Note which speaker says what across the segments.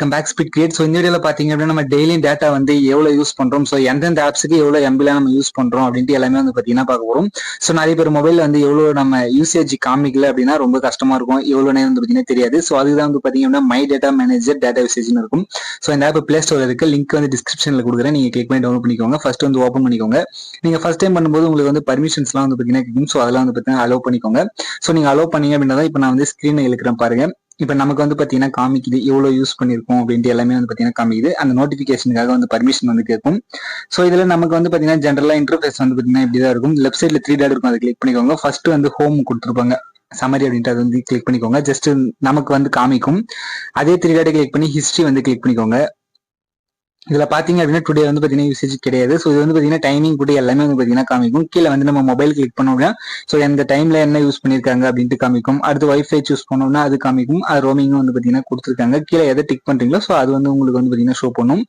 Speaker 1: Welcome back speed create so இந்த வீடியோவில் பார்த்தீங்க அப்படின்னா நம்ம டெய்லியும் டேட்டா வந்து எவ்வளோ யூஸ் பண்ணுறோம் ஸோ எந்தெந்த ஆப்ஸுக்கு எவ்வளோ எம்பிலாம் நம்ம யூஸ் பண்ணுறோம் அப்படின்ட்டு எல்லாமே வந்து பார்த்தீங்கன்னா பார்க்க போகிறோம் ஸோ நிறைய பேர் மொபைல் வந்து எவ்வளோ நம்ம யூசேஜ் காமிக்கல அப்படின்னா ரொம்ப கஷ்டமா இருக்கும். எவ்வளோ நேரம் வந்து பார்த்தீங்கன்னா தெரியாது. ஸோ அதுதான் வந்து பார்த்தீங்க அப்படின்னா மை டேட்டா மேனேஜர் டேட்டா யூசேஜ்னு இருக்கும். ஸோ இந்த ஆப் பிளே ஸ்டோர் இருக்கு லிங்க் வந்து டிஸ்கிரிப்ஷனில் கொடுக்குறேன். நீங்கள் கிளிக் பண்ணி டவுன்லோட் பண்ணிக்கோங்க. ஃபர்ஸ்ட் வந்து ஓப்பன் பண்ணிக்கோங்க. நீங்கள் ஃபர்ஸ்ட் டைம் பண்ணும்போது உங்களுக்கு வந்து பர்மிஷன்ஸ்லாம் வந்து பார்த்தீங்கன்னா கேட்கும் ஸோ அதெல்லாம் வந்து பார்த்தீங்கன்னா அலோவ் பண்ணிக்கோங்க. ஸோ நீங்கள் அலோவ் பண்ணீங்க அப்படின்னா தான் இப்போ நான் வந்து ஸ்க்ரீனை இழுக்கிறேன் பாருங்க. இப்போ நமக்கு வந்து பார்த்தீங்கன்னா காமிக்குது எவ்வளோ யூஸ் பண்ணியிருக்கோம் அப்படின்ட்டு எல்லாமே வந்து பார்த்தீங்கன்னா காமிக்குது. அந்த நோட்டிஃபிகேஷனுக்காக வந்து பர்மிஷன் வந்து கேட்கும். ஸோ இதில் நமக்கு வந்து பார்த்தீங்கன்னா ஜென்ரலாக இன்டர்ஃபேஸ் வந்து பார்த்தீங்கன்னா இப்படி தான் இருக்கும். லெஃப்ட் சைடில் த்ரீ டாட் இருக்கும் அதை கிளிக் பண்ணிக்கோங்க. ஃபர்ஸ்ட் வந்து ஹோம் கொடுத்துருப்பாங்க. சமரி அப்படின்ட்டு அது வந்து கிளிக் பண்ணிக்கோங்க. ஜஸ்ட் நமக்கு வந்து காமிக்கும். அதே த்ரீ டாட்டை கிளிக் பண்ணி ஹிஸ்ட்ரி வந்து கிளிக் பண்ணிக்கோங்க. இதுல பாத்தீங்க அப்படின்னா டுடே வந்து பாத்தீங்கன்னா யூசேஜ் கிடையாது. ஸோ இது வந்து பாத்தீங்கன்னா டைமிங் கூட எல்லாமே வந்து பாத்தீங்கன்னா காமிக்கும். கீழே வந்து நம்ம மொபைல் கிளிக் பண்ணோம்னா ஸோ எந்த டைம்ல என்ன யூஸ் பண்ணிருக்காங்க அப்படின்ட்டு காமிக்கும். அடுத்து ஒய்ஃபை சூஸ் பண்ணோம்னா அது காமிக்கும். அது ரோமிங்கும் வந்து பாத்தீங்கன்னா கொடுத்துருக்காங்க. கீழே எதை டிக் பண்றீங்களோ ஸோ அது வந்து உங்களுக்கு வந்து பாத்தீங்கன்னா ஷோ பண்ணும்.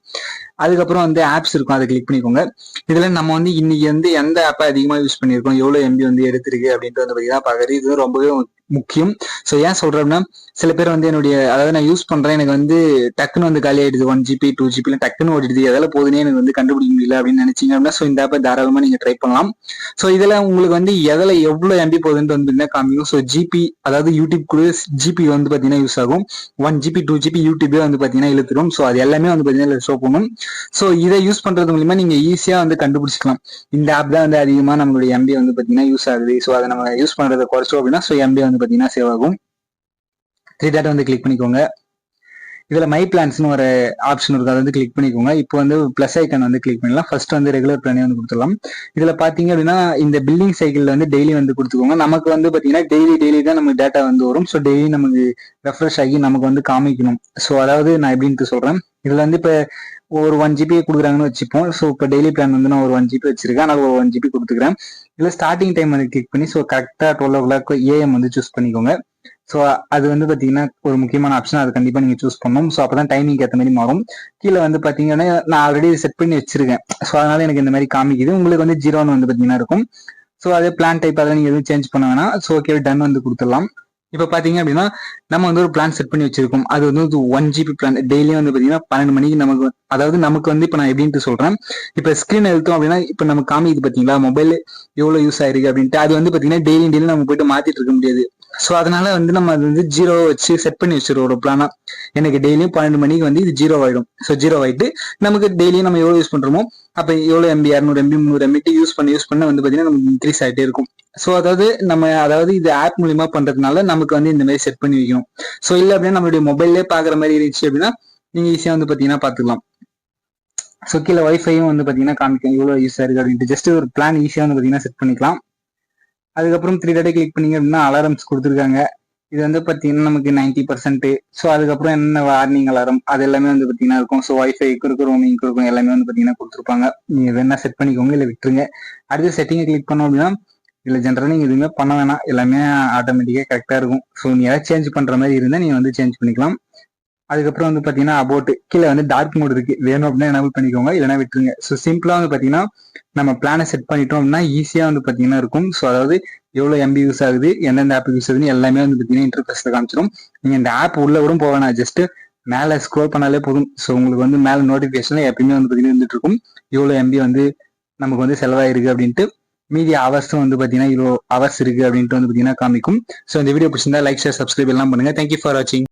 Speaker 1: அதுக்கப்புறம் வந்து ஆப்ஸ் இருக்கும். அதை கிளிக் பண்ணிக்கோங்க. இதுல நம்ம வந்து இன்னைக்கு வந்து எந்த ஆப்பை அதிகமா யூஸ் பண்ணியிருக்கோம் எவ்வளவு எம்பி வந்து எடுத்திருக்கு அப்படின்ட்டு வந்து பாத்தீங்கன்னா பாக்குறது இது ரொம்பவே முக்கியம். ஸோ ஏன் சொல்றேன்னா சில பேர் வந்து என்னுடைய அதாவது நான் யூஸ் பண்றேன் எனக்கு வந்து டக்குன்னு வந்து காலி ஆயிடுது. ஒன் ஜிபி டூ ஜிபில டக்குன்னு ஓடிடுது. அதெல்லாம் போதுனே எனக்கு வந்து கண்டுபிடிக்க முடியல அப்படின்னு நினைச்சீங்க அப்படின்னா ஸோ இந்த ஆப்பை தாராளமா நீங்க ட்ரை பண்ணலாம். ஸோ இதுல உங்களுக்கு வந்து எதில் எவ்வளவு எம்பி போகுதுன்னு வந்து காமிக்கும். ஸோ ஜிபி அதாவது யூடியூப் கூட ஜிபி வந்து பாத்தீங்கன்னா யூஸ் ஆகும். ஒன் ஜிபி டூ ஜிபி யூடியூபே வந்து பாத்தீங்கன்னா இழுத்துடும் ஸோ அது எல்லாமே வந்து பாத்தீங்கன்னா ஷோ பண்ணும். ஸோ இதை யூஸ் பண்றது மூலியமா நீங்க ஈஸியா வந்து கண்டுபிடிச்சிக்கலாம். இந்த ஆப் தான் வந்து அதிகமா நம்மளுடைய எம்பி வந்து பாத்தீங்கன்னா யூஸ் ஆகுது. ஸோ அதை நம்ம யூஸ் பண்றதை குறைச்சோம் அப்படின்னா ஸோ எம்பி வந்து பாத்தீங்கன்னா சேவ் ஆகும். த்ரீ டாட் வந்து கிளிக் பண்ணிக்கோங்க. இதில் மை பிளான்ஸ்னு ஒரு ஆப்ஷன் இருக்கு. அதை வந்து கிளிக் பண்ணிக்கோங்க. இப்போ வந்து ப்ளஸ் ஐக்கன் வந்து கிளிக் பண்ணலாம். ஃபர்ஸ்ட் வந்து ரெகுலர் பிளானே வந்து கொடுத்துடலாம். இதில் பார்த்தீங்க அப்படின்னா இந்த பில்லிங் சைக்கிள் வந்து டெய்லி வந்து கொடுத்துக்கோங்க. நமக்கு வந்து பார்த்தீங்கன்னா டெய்லி டெய்லி தான் நமக்கு டேட்டா வந்து வரும். ஸோ டெய்லி நமக்கு ரெஃப்ரெஷ் ஆகி நமக்கு வந்து காமிக்கணும். ஸோ அதாவது நான் எப்படின்ட்டு சொல்றேன். இதுல வந்து இப்போ ஒரு ஒன் ஜிபி கொடுக்குறாங்கன்னு வச்சுப்போம். ஸோ இப்போ டெய்லி பிளான் வந்து நான் ஒரு ஒன் ஜிபி வச்சிருக்கேன். நான் ஒரு ஒன் ஜிபி கொடுத்துக்கிறேன். இல்லை ஸ்டார்டிங் டைம் வந்து கிளிக் பண்ணி ஸோ கரெக்டாக டுவெல் ஓ கிளாக் ஏஎம் வந்து சூஸ் பண்ணிக்கோங்க. ஸோ அது வந்து பார்த்தீங்கன்னா ஒரு முக்கியமான ஆப்ஷன் அது கண்டிப்பாக நீங்கள் சூஸ் பண்ணணும். ஸோ அப்போ தான் டைமிங் ஏற்ற மாதிரி மாறும். கீழே வந்து பார்த்தீங்கன்னா நான் ஆல்ரெடி செட் பண்ணி வச்சிருக்கேன். ஸோ அதனால எனக்கு இந்த மாதிரி காமிக்குது. உங்களுக்கு வந்து ஜீரோன்னு வந்து பார்த்தீங்கன்னா இருக்கும். ஸோ அதே பிளான் டைப் அதெல்லாம் நீங்கள் எதுவும் சேஞ்ச் பண்ண வேணாம். ஸோ ஓகே டன் வந்து கொடுத்துடலாம். இப்போ பார்த்தீங்க அப்படின்னா நம்ம வந்து ஒரு பிளான் செட் பண்ணி வச்சிருக்கோம். அது வந்து ஒன் ஜிபி பிளான் டெய்லியும் வந்து பார்த்தீங்கன்னா பன்னெண்டு மணிக்கு நமக்கு அதாவது நமக்கு வந்து இப்போ நான் எப்படின்ட்டு சொல்றேன். இப்போ ஸ்கிரீன் எழுத்தோம் அப்படின்னா இப்போ நம்ம காமிக்குது பார்த்தீங்களா மொபைல் எவ்வளோ யூஸ் ஆயிருக்கு அப்படின்ட்டு. அது வந்து பார்த்தீங்கன்னா டெய்லி டெய்லி நம்ம போயிட்டு மாத்திட்டு இருக்க முடியாது. ஸோ அதனால வந்து நம்ம அது வந்து ஜீரோ வச்சு செட் பண்ணி வச்சிருவோம் ஒரு பிளானா எனக்கு டெய்லியும் பன்னெண்டு மணிக்கு வந்து இது ஜீரோ ஆயிடும். ஸோ ஜீரோ ஆயிட்டு நமக்கு டெய்லியும் நம்ம எவ்வளோ யூஸ் பண்றோமோ அப்போ எவ்வளோ எம்பி இரநூறு எம்பி முந்நூறு எம்பிட்டு யூஸ் பண்ண யூஸ் பண்ண வந்து பார்த்தீங்கன்னா நமக்கு இன்க்ரீஸ் ஆகிட்டே இருக்கும். ஸோ அதாவது நம்ம அதாவது இது ஆப் மூலியமா பண்றதுனால நமக்கு வந்து இந்த மாதிரி செட் பண்ணி வைக்கணும். ஸோ இல்லை அப்படின்னா நம்மளுடைய மொபைல்லே பாக்குற மாதிரி இருந்துச்சு அப்படின்னா நீங்க ஈஸியா வந்து பாத்தீங்கன்னா பாத்துக்கலாம். ஸோ கீழே வைஃபையும் வந்து பாத்தீங்கன்னா காமிக்க இவ்வளவு யூஸ் இருக்கு அப்படின்ட்டு. ஜஸ்ட் ஒரு பிளான் ஈஸியா வந்து பாத்தீங்கன்னா செட் பண்ணிக்கலாம். அதுக்கப்புறம் த்ரீ டேட்டை கிளிக் பண்ணீங்க அப்படின்னா அலாரம்ஸ் கொடுத்துருக்காங்க. இது வந்து பார்த்தீங்கன்னா நமக்கு நைன்டி பர்சன்ட் ஸோ அதுக்கப்புறம் என்ன வார்னிங் அலாரம் அது எல்லாமே வந்து பார்த்தீங்கன்னா இருக்கும். ஸோ வைஃபைக்கு இருக்கும் ரோமிங்க்கு இருக்கும் எல்லாமே வந்து பார்த்தீங்கன்னா கொடுத்துருப்பாங்க. நீங்கள் வேணா செட் பண்ணிக்கோங்க இல்லை விட்டுருங்க. அடுத்து செட்டிங்கை கிளிக் பண்ணோம் அப்படின்னா இதில் ஜென்ரலா நீங்கள் எதுவுமே பண்ண வேணாம். எல்லாமே ஆட்டோமேட்டிக்காக கரெக்டாக இருக்கும். ஸோ நீ ஏதாவது சேஞ்ச் பண்ணுற மாதிரி இருந்தால் நீங்கள் வந்து சேஞ்ச் பண்ணிக்கலாம். அதுக்கப்புறம் வந்து பார்த்தீங்கன்னா அபவுட் கீழே வந்து டார்க் மோட் இருக்கு. வேணும் அப்படின்னா எனபிள் பண்ணிக்கோங்க. இல்லைன்னா விட்டுருங்க. ஸோ சிம்பிளாக வந்து பார்த்தீங்கன்னா நம்ம பிளானை செட் பண்ணிட்டோம் அப்படின்னா ஈஸியாக வந்து பார்த்தீங்கன்னா இருக்கும். ஸோ அதாவது எவ்வளோ எம்பி யூஸ் ஆகுது எந்தெந்த ஆப் யூஸ் ஆகுதுன்னு எல்லாமே வந்து பார்த்தீங்கன்னா இன்டர்ஃபேஸில் காமிச்சிடும் நீங்கள் இந்த ஆப் உள்ள கூட போக வேணாம். ஜஸ்ட் மேலே ஸ்க்ரோல் பண்ணாலே போதும். ஸோ உங்களுக்கு வந்து மேலே நோட்டிஃபிகேஷன் எப்பயுமே வந்து பார்த்தீங்கன்னா இருந்துட்டு இருக்கும். எவ்வளவு எம்பி வந்து நமக்கு வந்து செலவாயிருக்கு அப்படின்ட்டு. மீதி அவர்ஸும் வந்து பார்த்தீங்கன்னா இவ்வளோ ஹவர்ஸ் இருக்கு அப்படின்ட்டு வந்து பார்த்தீங்கன்னா காமிக்கும். ஸோ இந்த வீடியோ பிடிச்சிருந்தா லைக் ஷேர் சப்ஸ்கிரைப் எல்லாம் பண்ணுங்க. தேங்க்யூ ஃபார் வாட்சிங்